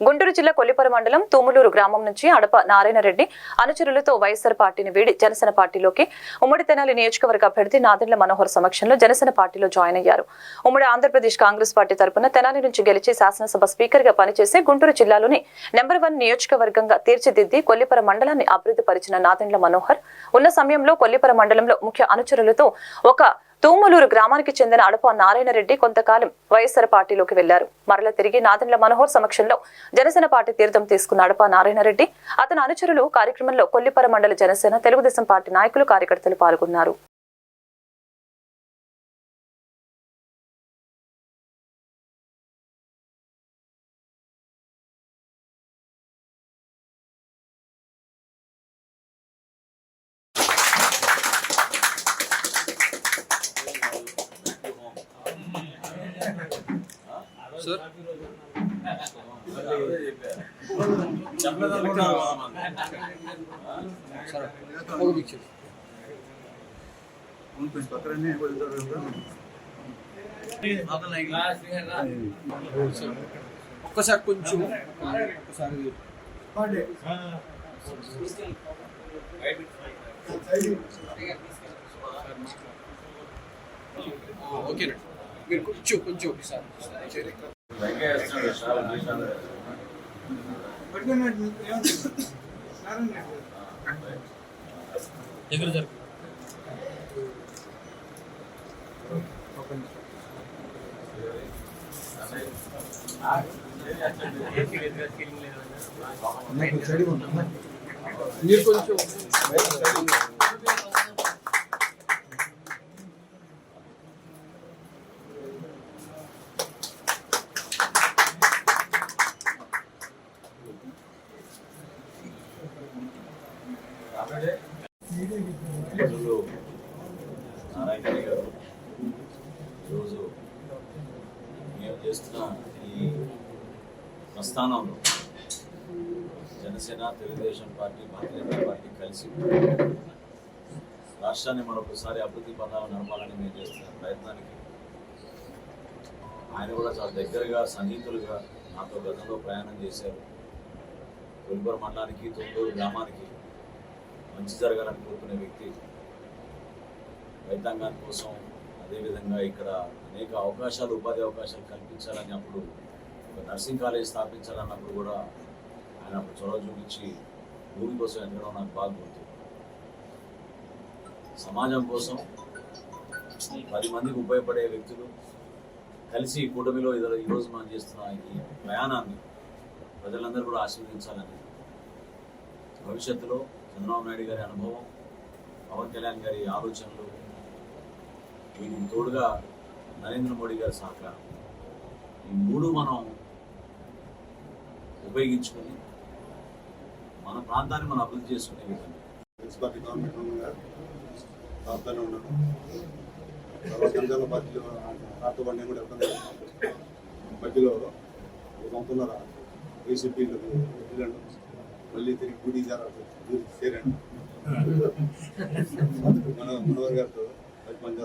గుంటూరు జిల్లా కొల్లిపర మండలం తూములూరు గ్రామం నుంచి అడప నారాయణరెడ్డి అనుచరులతో వైఎస్ఆర్ పార్టీని వీడి జనసేన పార్టీలోకి ఉమ్మడి తెనాలి నియోజకవర్గ అభ్యర్థి నాదెండ్ల మనోహర్ సమక్షంలో జనసేన పార్టీలో జాయిన్ అయ్యారు. ఉమ్మడి ఆంధ్రప్రదేశ్ కాంగ్రెస్ పార్టీ తరపున తెనాలి నుంచి గెలిచి శాసనసభ స్పీకర్గా పనిచేసి గుంటూరు జిల్లాలోని నెంబర్ వన్ నియోజకవర్గంగా తీర్చిదిద్ది కొల్లిపర మండలాన్ని అభివృద్ధి పరిచిన నాదెండ్ల మనోహర్. ఉన్న సమయంలో కొల్లిపర మండలంలో ముఖ్య అనుచరులతో ఒక తూములూరు గ్రామానికి చెందిన అడప నారాయణరెడ్డి కొంతకాలం వైఎస్ఆర్ పార్టీలోకి వెళ్ళారు. మరల తిరిగి నాదెండ్ల మనోహర్ సమక్షంలో జనసేన పార్టీ తీర్థం తీసుకున్న అడప నారాయణరెడ్డి అతని అనుచరులు కార్యక్రమంలో కొల్లిపర మండల జనసేన తెలుగుదేశం పార్టీ నాయకులు కార్యకర్తలు పాల్గొన్నారు. ఒక్కసారి కొంచెం ఒక్కసారి ఓకేనండి మీరు కొంచెం కొంచెం ఒకసారి. దగ్గర జరుగు. మీరు కొంచెం రోజులు నారాయణ గారు ఈరోజు మేము చేస్తున్న ఈ ప్రస్థానంలో జనసేన తెలుగుదేశం పార్టీ భారతీయ జనతా పార్టీ కలిసి రాష్ట్రాన్ని మరొకసారి అభివృద్ధి పదాలు నడపాలని మేము చేస్తున్న ప్రయత్నానికి ఆయన కూడా చాలా దగ్గరగా సన్నిహితులుగా నాతో గతంలో ప్రయాణం చేశారు. కొలిపూర్ మండలానికి తొందూరు గ్రామానికి మంచి జరగాలని కోరుకునే వ్యక్తి రైతాంగం కోసం అదేవిధంగా ఇక్కడ అనేక అవకాశాలు ఉపాధి అవకాశాలు కల్పించాలని అప్పుడు ఒక నర్సింగ్ కాలేజ్ స్థాపించాలన్నప్పుడు కూడా ఆయన అప్పుడు చొరవ చూపించి భూమి కోసం ఎదగడం నాకు బాగా గుర్తు. సమాజం కోసం పది మందికి ఉపయోగపడే వ్యక్తులు కలిసి కూటమిలో ఇద్దరు ఈరోజు మనం చేస్తున్న ఈ ప్రయాణాన్ని ప్రజలందరూ కూడా ఆశీర్వదించాలని భవిష్యత్తులో చంద్రబాబు నాయుడు గారి అనుభవం పవన్ కళ్యాణ్ గారి ఆలోచనలు వీటికి తోడుగా నరేంద్ర మోడీ గారి సహకారం. ఈ మూడు మనం ఉపయోగించుకొని మన ప్రాంతాన్ని మనం అభివృద్ధి చేసుకునే విధంగా. మున్సిపాలిటీ గవర్నమెంట్ ఉన్నాను తర్వాత పార్టీలో నాతో నేను కూడా వెళ్తాను మధ్యలో ఒక సంవత్సరాల వెళ్ళాను మళ్ళీ తిరిగి గుడి చేరండి. మన మనవర్ గారితో పని